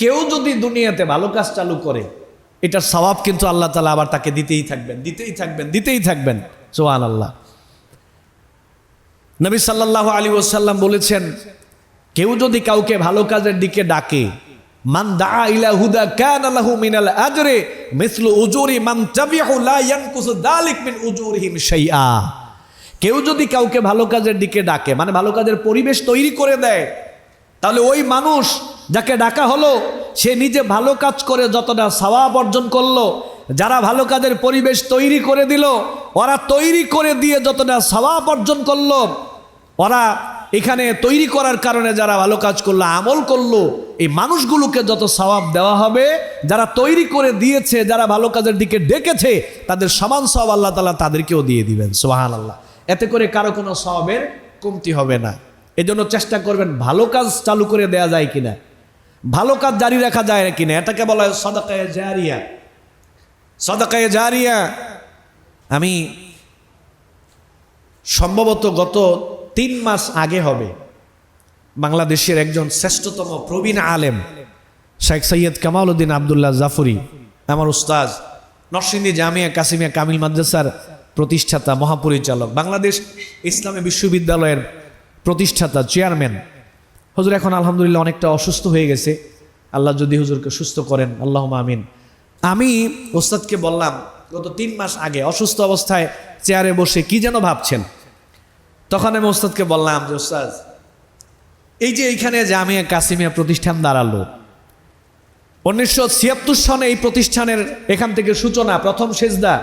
কেউ যদি দুনিয়াতে ভালো কাজ চালু করে, এটার স্বভাব কিন্তু আল্লাহ তালা আবার তাকে দিতেই থাকবেন দিতেই থাকবেন দিতেই থাকবেন। সোহান আল্লাহ নবী সাল্লাল্লাহু আলী ওসাল্লাম বলেছেন, কেউ যদি কাউকে ভালো কাজের দিকে ডাকে, মান দা ইলা হুদা কান লাহু মিনাল আজরে, মিসলু উজুরি মান তাবিহু লা ইয়ানকুসু দালিক মিন উজুরিহিম শাইআ। কেউ যদি কাউকে ভালো কাজের দিকে ডাকে মানে ভালো কাজের পরিবেশ তৈরি করে দেয়, তাহলে ওই মানুষ যাকে ডাকা হলো, সে নিজে ভালো কাজ করে যতটা সওয়াব অর্জন করল, যারা ভালো কাজের পরিবেশ তৈরি করে দিল, ওরা তৈরি করে দিয়ে যতটা সওয়াব অর্জন করল, ওরা এখানে তৈরি করার কারণে যারা ভালো কাজ করল, আমল করল, এই মানুষগুলোকে যত সওয়াব দেওয়া হবে, যারা তৈরি করে দিয়েছে, যারা ভালো কাজের দিকে ডেকেছে, তাদের সমান সব আল্লাহ তালা তাদেরকেও দিয়ে দিবেন সোহান আল্লাহ এতে করে কারও কোনো সওয়াবের কমতি হবে না। এজন্য চেষ্টা করবেন, ভালো কাজ চালু করে দেয়া যায় কিনা। ভালো কাজ জারি রাখা যায় কিনা? এটাকে বলা হয় সদাকায় জারিয়া। সদাকায় জারিয়া, আমি সম্ভবত গত তিন মাস আগে হবে, বাংলাদেশের একজন শ্রেষ্ঠতম প্রবীণ আলেম, শেখ সৈয়দ কামাল উদ্দিন আবদুল্লাহ জাফরি, আমার উস্তাজ নরসিংদী জামিয়া কাসিমিয়া কামিল মাদ্রাসার প্রতিষ্ঠাতা, মহাপরিচালক, বাংলাদেশ ইসলামী বিশ্ববিদ্যালয়ের প্রতিষ্ঠাতা, চেয়ারম্যান। হুজুর, এখন আলহামদুলিল্লাহ অনেকটা অসুস্থ হয়ে গেছে। আল্লাহ যদি হুজুরকে সুস্থ করেন আল্লাহ আমিন। আমি ওস্তাদকে বললাম, গত তিন মাস আগে অসুস্থ অবস্থায় চেয়ারে বসে কি যেন ভাবছেন? তখন আমি ওস্তাদকে বললাম যে, ওস্তাদ, এই যে এইখানে জামিয়া কাসিমিয়া প্রতিষ্ঠান দাঁড়াল, উনিশশো ছিয়াত্তর সনে এই প্রতিষ্ঠানের এখান থেকে সূচনা, প্রথম সেজদা,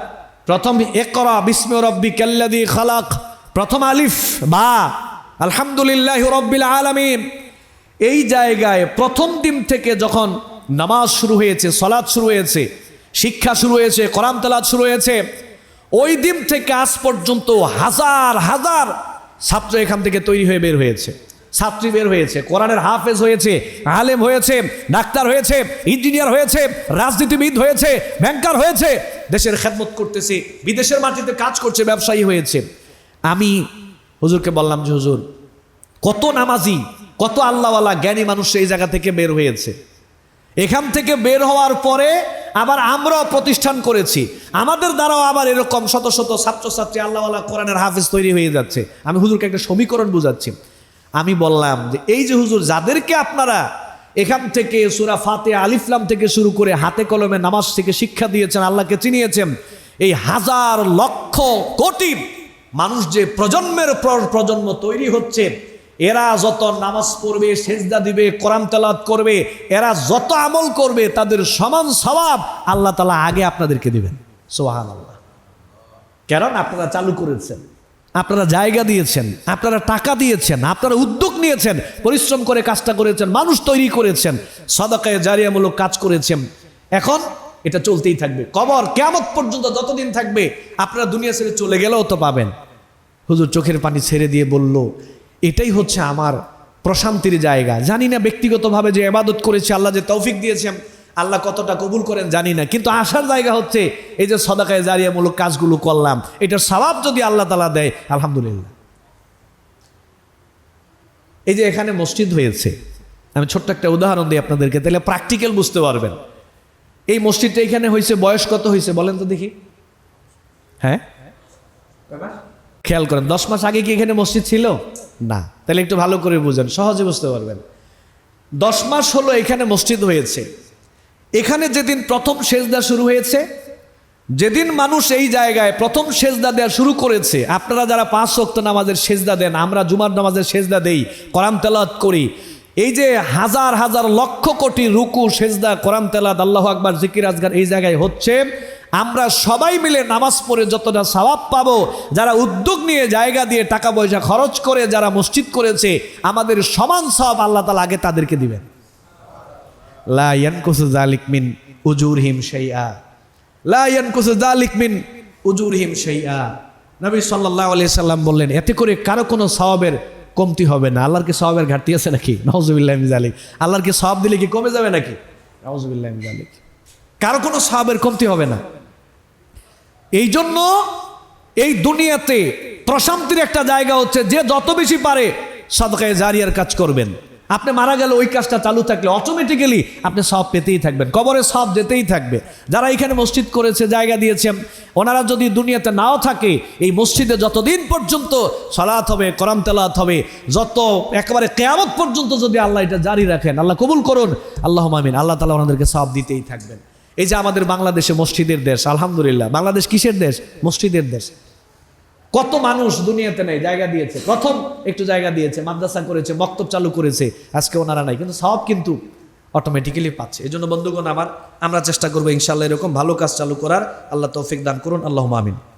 প্রথম একরা বিস্ময় রব্বি কাল্লাদি খালাক, প্রথম আলিফ, বা, আলহামদুলিল্লাহ রব্বিল আলামিন। এই জায়গায় প্রথম দিন থেকে যখন নামাজ শুরু হয়েছে সলাদ শুরু হয়েছে, শিক্ষা শুরু হয়েছে, কোরআন তালাদ শুরু হয়েছে, ওই দিন থেকে আজ পর্যন্ত হাজার হাজার ছাত্র এখান থেকে তৈরি হয়ে বের হয়েছে। ছাত্রী বের হয়েছে, কোরআনের হাফেজ হয়েছে, আলেম হয়েছে, ডাক্তার হয়েছে, ইঞ্জিনিয়ার হয়েছে, রাজনীতিবিদ হয়েছে, ব্যাংকার হয়েছে, দেশের খেদমত করতেছে, বিদেশের মাটিতে কাজ করছে, ব্যবসায়ী হয়েছে। আমি হুজুরকে বললাম যে, হুজুর, কত নামাজি কত আল্লাহওয়ালা জ্ঞানী মানুষ এই জায়গা থেকে বের হয়েছে। এখান থেকে বের হওয়ার পরে আবার আমরাও প্রতিষ্ঠান করেছি। আমাদের দ্বারাও আবার এরকম শত শত ছাত্রছাত্রী, আল্লাহওয়ালা কোরআনের হাফিজ তৈরি হয়ে যাচ্ছে। আমি হুজুরকে একটা সমীকরণ বুঝাচ্ছি। আমি বললাম যে, এই যে হুজুর, যাদেরকে আপনারা এখান থেকে সুরা ফাতে আলিফলাম থেকে শুরু করে হাতে কলমে নামাজ থেকে শিক্ষা দিয়েছেন, আল্লাহকে চিনিয়েছেন, এই হাজার লক্ষ কোটি মানুষ যে প্রজন্মের পর, প্রজন্ম তৈরি হচ্ছে এরা যত নামাজ পড়বে, সেজদা দিবে, কোরআন তেলাত করবে, এরা যত আমল করবে, তাদের সমান স্বভাব আল্লাহ তালা আগে আপনাদেরকে দেবেন। সোহান আল্লাহ কারণ আপনারা চালু করেছেন, আপনারা জায়গা দিয়েছেন, আপনারা টাকা দিয়েছেন, আপনারা উদ্যোগ নিয়েছেন, পরিশ্রম করে কাজটা করেছেন, মানুষ তৈরি করেছেন, সদাকায় জারিয়ামূলক কাজ করেছেন। এখন এটা চলতেই থাকবে। কবর কেমন পর্যন্ত যতদিন থাকবে, আপনারা দুনিয়া ছেড়ে চলে গেলেও তো পাবেন। হুজুর চোখের পানি ছেড়ে দিয়ে বলল এটাই হচ্ছে আমার প্রশান্তির জায়গা। জানি না ব্যক্তিগতভাবে যে এবাদত করেছে, আল্লাহ যে তৌফিক দিয়েছেন আল্লাহ কতটা কবুল করেন জানি না। কিন্তু আসার জায়গা হচ্ছে এই যে সদাকায় জারিয়ামূলক কাজগুলো করলাম, এটার স্বভাব যদি আল্লাহ তালা দেয়, আলহামদুলিল্লাহ। এই যে এখানে মসজিদ হয়েছে, আমি ছোট্ট একটা উদাহরণ দিই আপনাদেরকে, তাহলে প্র্যাকটিক্যাল বুঝতে পারবেন। এই মসজিদটা এখানে হয়েছে, বয়স কত হয়েছে বলেন তো দেখি। হ্যাঁ? খেয়াল করেন দশ মাস আগে কি এখানে মসজিদ ছিল? না। তাহলে একটু ভালো করে বুঝেন সহজে বুঝতে পারবেন। দশ মাস হলো এখানে মসজিদ হয়েছে। এখানে যেদিন প্রথম সেজদা শুরু হয়েছে যেদিন মানুষ এই জায়গায় প্রথম সেজদা দেওয়া শুরু করেছে আপনারা যারা পাঁচ শক্ত নামাজের সেজদা দেন আমরা জুমার নামাজের সেজদা দেই করাম তেলাত করি। এই যে হাজার হাজার লক্ষ কোটি রুকু সেজদা করাম তেলাত আল্লাহ আকবার জিকির আজগার এই জায়গায় হচ্ছে আমরা সবাই মিলে নামাজ পড়ে যতটা সওয়াব পাবো, যারা উদ্যোগ নিয়ে জায়গা দিয়ে টাকা পয়সা খরচ করে, যারা মসজিদ করেছে, আমাদের সমান সব আল্লাহ তালা আগে তাদেরকে দিবেন। লা ইয়ানকুসু যালিক মিন উজুরহিম শাইআ। লা ইয়ানকুসু যালিক মিন উজুরহিম শাইআ। নবী সাল্লাল্লাহু আলাইহি সাল্লাম বললেন, এতে করে কারও কোনো স্বভাবের কমতি হবে না। আল্লাহর কি সওয়াবের ঘাটতি আছে নাকি? নাউজুবিল্লাহি জালিক আল্লাহর কি সওয়াব দিলে কি কমে যাবে নাকি? নাউজুবিল্লাহি মিন যালিক। কারও কোনো সওয়াবের কমতি হবে না। এই জন্য এই দুনিয়াতে প্রশান্তির একটা জায়গা হচ্ছে যে যত বেশি পারে সদকায় জারিয়ার কাজ করবেন। আপনি মারা গেলে ওই কাজটা চালু থাকলে অটোমেটিক্যালি আপনি সব পেতেই থাকবেন, কবরে সব যেতেই থাকবে। যারা এখানে মসজিদ করেছে, জায়গা দিয়েছেন ওনারা যদি দুনিয়াতে নাও থাকে, এই মসজিদে যতদিন পর্যন্ত সালাত হবে করাম তেলাত হবে, যত একেবারে কেয়ামত পর্যন্ত যদি আল্লাহ এটা জারি রাখেন, আল্লাহ কবুল করুন আল্লাহ মামিন আল্লাহ তালা ওনাদেরকে সব দিতেই থাকবেন। এই যে আমাদের বাংলাদেশে মসজিদের দেশ, আলহামদুলিল্লাহ। বাংলাদেশ কিসের দেশ? মসজিদের দেশ। কত মানুষ দুনিয়াতে নেই, জায়গা দিয়েছে। প্রথম একটু জায়গা দিয়েছে, মাদ্রাসা করেছে, বক্তব্য চালু করেছে, আজকে ওনারা নাই। কিন্তু সব কিন্তু অটোমেটিক্যালি পাচ্ছে। এই জন্য বন্ধুগণ, আমার, আমরা চেষ্টা করব ইনশাল্লাহ এরকম ভালো কাজ চালু করার। আল্লাহ তৌফিক দান করুন। আল্লাহ আমিন।